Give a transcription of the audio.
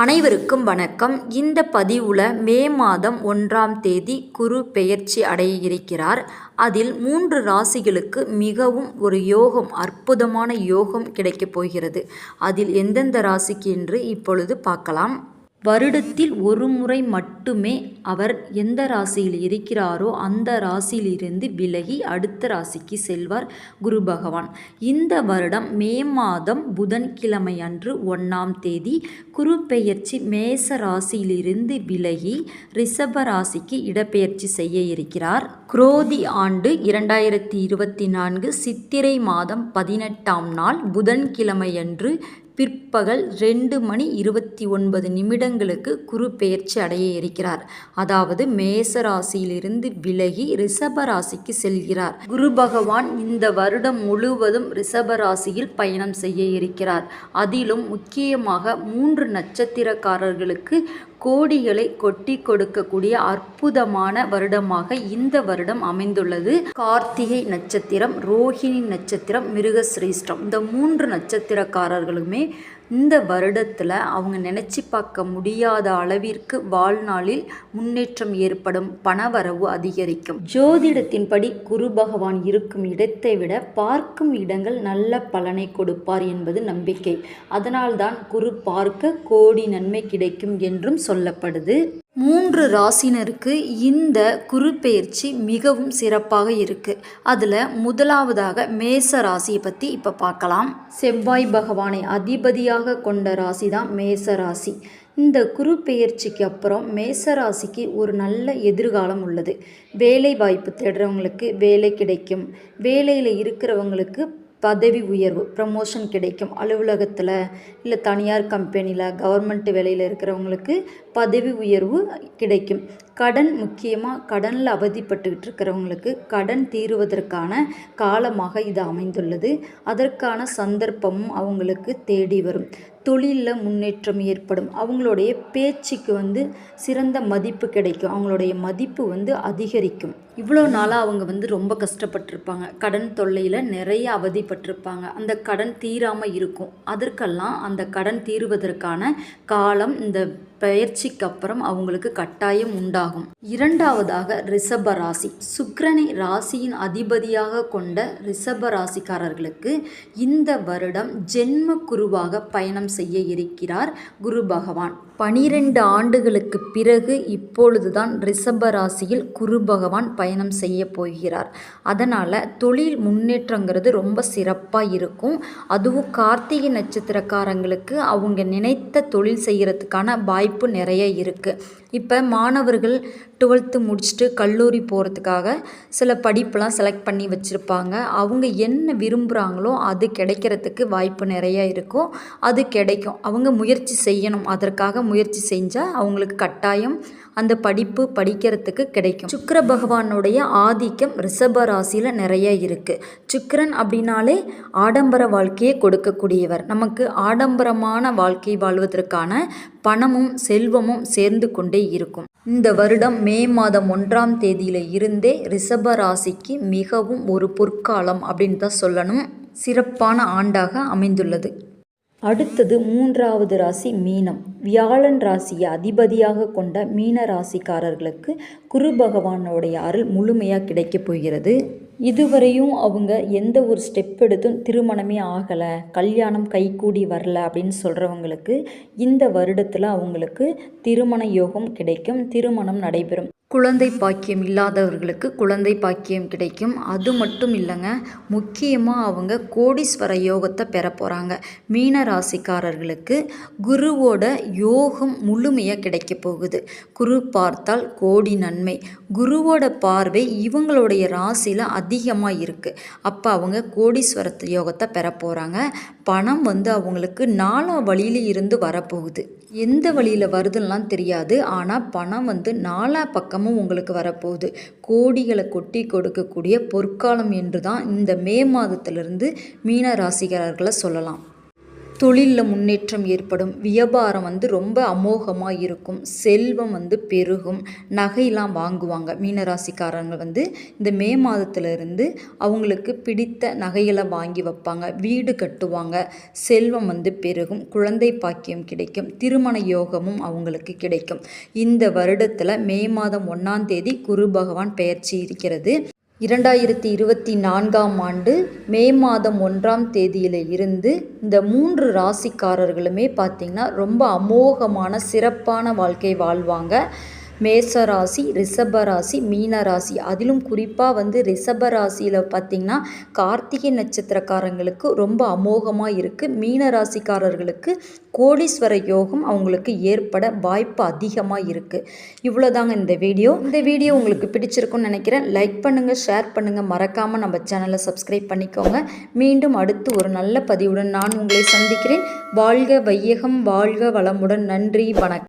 அனைவருக்கும் வணக்கம். இந்த பதிவுல மே மாதம் ஒன்றாம் தேதி குரு பெயர்ச்சி அடைய இருக்கிறார் அதில் மூன்று ராசிகளுக்கு மிகவும் ஒரு யோகம் அற்புதமான யோகம் கிடைக்கப் போகிறது. அதில் எந்தெந்த ராசிக்கு என்று இப்பொழுது பார்க்கலாம். வருடத்தில் ஒரு முறை மட்டுமே அவர் எந்த ராசியில் இருக்கிறாரோ அந்த ராசியிலிருந்து விலகி அடுத்த ராசிக்கு செல்வார் குரு பகவான். இந்த வருடம் மே மாதம் புதன்கிழமை அன்று ஒன்றாம் தேதி குரு பெயர்ச்சி மேச ராசியிலிருந்து விலகி ரிஷப ராசிக்கு இடப்பெயர்ச்சி செய்ய இருக்கிறார். குரோதி ஆண்டு இரண்டாயிரத்தி இருபத்தி நான்கு சித்திரை மாதம் பதினெட்டாம் நாள் புதன்கிழமையன்று பிற்பகல் ரெண்டு மணி இருபத்தி ஒன்பது நிமிடங்களுக்கு குரு பெயர்ச்சி அடைய இருக்கிறார். அதாவது மேச ராசியிலிருந்து விலகி ரிஷப ராசிக்கு செல்கிறார். குரு பகவான் இந்த வருடம் முழுவதும் ரிஷப ராசியில் பயணம் செய்ய இருக்கிறார். அதிலும் முக்கியமாக மூன்று நட்சத்திரக்காரர்களுக்கு கோடிகளை கொட்டி கொடுக்கக்கூடிய அற்புதமான வருடமாக இந்த வருடம் அமைந்துள்ளது. கார்த்திகை நட்சத்திரம் ரோஹிணி நட்சத்திரம் மிருகசிரேஷ்டம். இந்த மூன்று நட்சத்திரக்காரர்களுமே இந்த வருடத்தில் அவங்க நினச்சி பார்க்க முடியாத அளவிற்கு வாழ்நாளில் முன்னேற்றம் ஏற்படும் பணவரவு அதிகரிக்கும். ஜோதிடத்தின்படி குரு பகவான் இருக்கும் இடத்தை விட பார்க்கும் இடங்கள் நல்ல பலனை கொடுப்பார் என்பது நம்பிக்கை. அதனால்தான் குரு பார்க்க கோடி நன்மை கிடைக்கும் என்றும் சொல்லப்படுது. மூன்று ராசினருக்கு இந்த குரு பெயர்ச்சி மிகவும் சிறப்பாக இருக்குது அதில் முதலாவதாக மேச ராசியை பற்றி இப்போ பார்க்கலாம். செவ்வாய் பகவானை அதிபதியாக கொண்ட ராசி தான் மேச ராசி. இந்த குரு பெயர்ச்சிக்கு அப்புறம் மேச ராசிக்கு ஒரு நல்ல எதிர்காலம் உள்ளது. வேலை வாய்ப்பு தேடுறவங்களுக்கு வேலை கிடைக்கும். வேலையில் இருக்கிறவங்களுக்கு பதவி உயர்வு ப்ரமோஷன் கிடைக்கும். அலுவலகத்தில் இல்லை தனியார் கம்பெனியில் கவர்மெண்ட் வேலையில் இருக்கிறவங்களுக்கு பதவி உயர்வு கிடைக்கும். கடன் முக்கியமாக கடனில் அவதிப்பட்டுக்கிட்டு இருக்கிறவங்களுக்கு கடன் தீருவதற்கான காலமாக இது அமைந்துள்ளது. அதற்கான சந்தர்ப்பமும் அவங்களுக்கு தேடி வரும். தொழிலில் முன்னேற்றம் ஏற்படும். அவங்களுடைய பேச்சுக்கு வந்து சிறந்த மதிப்பு கிடைக்கும். அவங்களுடைய மதிப்பு வந்து அதிகரிக்கும். இவ்வளோ நாளாக அவங்க வந்து ரொம்ப கஷ்டப்பட்டிருப்பாங்க. கடன் தொல்லையில் நிறைய அவதிப்பட்டிருப்பாங்க. அந்த கடன் தீராமல் இருக்கும். அதற்கெல்லாம் அந்த கடன் தீருவதற்கான காலம் இந்த பயிற்சிக்கு அப்புறம் அவங்களுக்கு கட்டாயம் உண்டாகும். இரண்டாவதாக ரிஷப ராசி. சுக்கிரனை ராசியின் அதிபதியாக கொண்ட ரிஷப ராசிக்காரர்களுக்கு இந்த வருடம் ஜென்ம குருவாக பயணம் செய்ய இருக்கிறார் குரு பகவான். பனிரெண்டு ஆண்டுகளுக்கு பிறகு இப்பொழுதுதான் ரிஷப ராசியில் குரு பகவான் பயணம் செய்ய போகிறார். அதனால் தொழில் முன்னேற்றங்கிறது ரொம்ப சிறப்பாக இருக்கும். அதுவும் கார்த்திகை நட்சத்திரக்காரங்களுக்கு அவங்க நினைத்த தொழில் செய்கிறதுக்கான வாய்ப்பு நிறைய இருக்குது இப்போ மாணவர்கள் டுவெல்த்து முடிச்சுட்டு கல்லூரி போகிறதுக்காக சில படிப்பெலாம் செலக்ட் பண்ணி வச்சுருப்பாங்க. அவங்க என்ன விரும்புகிறாங்களோ அது கிடைக்கிறதுக்கு வாய்ப்பு நிறையா இருக்கும். அது கிடைக்கும். அவங்க முயற்சி செய்யணும். அதற்காக முயற்சி செஞ்சால் அவங்களுக்கு கட்டாயம் அந்த படிப்பு படிக்கிறதுக்கு கிடைக்கும். சுக்கர பகவானுடைய ஆதிக்கம் ரிஷப ராசியில் நிறைய இருக்குது சுக்கரன் அப்படின்னாலே ஆடம்பர வாழ்க்கையை கொடுக்கக்கூடியவர். நமக்கு ஆடம்பரமான வாழ்க்கை வாழ்வதற்கான பணமும் செல்வமும் சேர்ந்து கொண்டே இருக்கும். இந்த வருடம் மே மாதம் ஒன்றாம் தேதியில இருந்தே ரிஷப ராசிக்கு மிகவும் ஒரு பொற்காலம் அப்படின்னு தான் சொல்லணும். சிறப்பான ஆண்டாக அமைந்துள்ளது. அடுத்தது மூன்றாவது ராசி மீனம். வியாழன் ராசியை அதிபதியாக கொண்ட மீன ராசிக்காரர்களுக்கு குரு பகவானுடைய அருள் முழுமையாக கிடைக்கப் போகிறது. இதுவரையும் அவங்க எந்த ஒரு ஸ்டெப் எடுத்தும் திருமணமே ஆகலை கல்யாணம் கைகூடி வரல அப்படின்னு சொல்கிறவங்களுக்கு இந்த வருடத்தில் அவங்களுக்கு திருமண யோகம் கிடைக்கும் திருமணம் நடைபெறும். குழந்தை பாக்கியம் இல்லாதவர்களுக்கு குழந்தை பாக்கியம் கிடைக்கும். அது மட்டும் இல்லைங்க முக்கியமாக அவங்க கோடீஸ்வர யோகத்தை பெற போகிறாங்க மீன ராசிக்காரர்களுக்கு குருவோட யோகம் முழுமையாக கிடைக்க போகுது. குரு பார்த்தால் கோடி நன்மை. குருவோட பார்வை இவங்களுடைய ராசியில் அதிகமாக இருக்குது அப்போ அவங்க கோடீஸ்வர யோகத்தை பெற போகிறாங்க பணம் வந்து அவங்களுக்கு நாலா வழியில இருந்து வரப்போகுது எந்த வழியில் வருதுன்னெலாம் தெரியாது. ஆனால் பணம் வந்து நாலா பக்கமும் உங்களுக்கு வரப்போகுது. கோடிகளை கொட்டி கொடுக்கக்கூடிய பொற்காலம் என்று தான் இந்த மே மாதத்திலிருந்து மீன ராசிகாரர்களை சொல்லலாம். தொழிலில் முன்னேற்றம் ஏற்படும். வியாபாரம் வந்து ரொம்ப அமோகமாக இருக்கும். செல்வம் வந்து பெருகும். நகையெல்லாம் வாங்குவாங்க. மீனராசிக்காரங்க வந்து இந்த மே மாதத்துல இருந்து அவங்களுக்கு பிடித்த நகைகளை வாங்கி வைப்பாங்க. வீடு கட்டுவாங்க. செல்வம் வந்து பெருகும். குழந்தை பாக்கியம் கிடைக்கும். திருமண யோகமும் அவங்களுக்கு கிடைக்கும். இந்த வருடத்தில் மே மாதம் ஒன்றாம் தேதி குரு பகவான் பெயர்ச்சி இருக்கிறது. இரண்டாயிரத்தி இருபத்தி நான்காம் ஆண்டு மே மாதம் ஒன்றாம் தேதியில் இருந்து இந்த மூன்று ராசிக்காரர்களுமே பார்த்திங்கன்னா ரொம்ப அமோகமான சிறப்பான வாழ்க்கை வாழ்வாங்க. மேசராசி ரிஷபராசி மீனராசி. அதிலும் குறிப்பாக வந்து ரிஷபராசியில் பார்த்திங்கன்னா கார்த்திகை நட்சத்திரக்காரங்களுக்கு ரொம்ப அமோகமாக இருக்குது மீனராசிக்காரர்களுக்கு கோடீஸ்வர யோகம் அவங்களுக்கு ஏற்பட வாய்ப்பு அதிகமாக இருக்குது இவ்வளோதாங்க இந்த வீடியோ. இந்த வீடியோ உங்களுக்கு பிடிச்சிருக்குன்னு நினைக்கிறேன். லைக் பண்ணுங்கள் ஷேர் பண்ணுங்கள் மறக்காமல் நம்ம சேனலை சப்ஸ்கிரைப் பண்ணிக்கோங்க. மீண்டும் அடுத்து ஒரு நல்ல பதிவுடன் நான் உங்களை சந்திக்கிறேன். வாழ்க வையகம் வாழ்க வளமுடன். நன்றி வணக்கம்.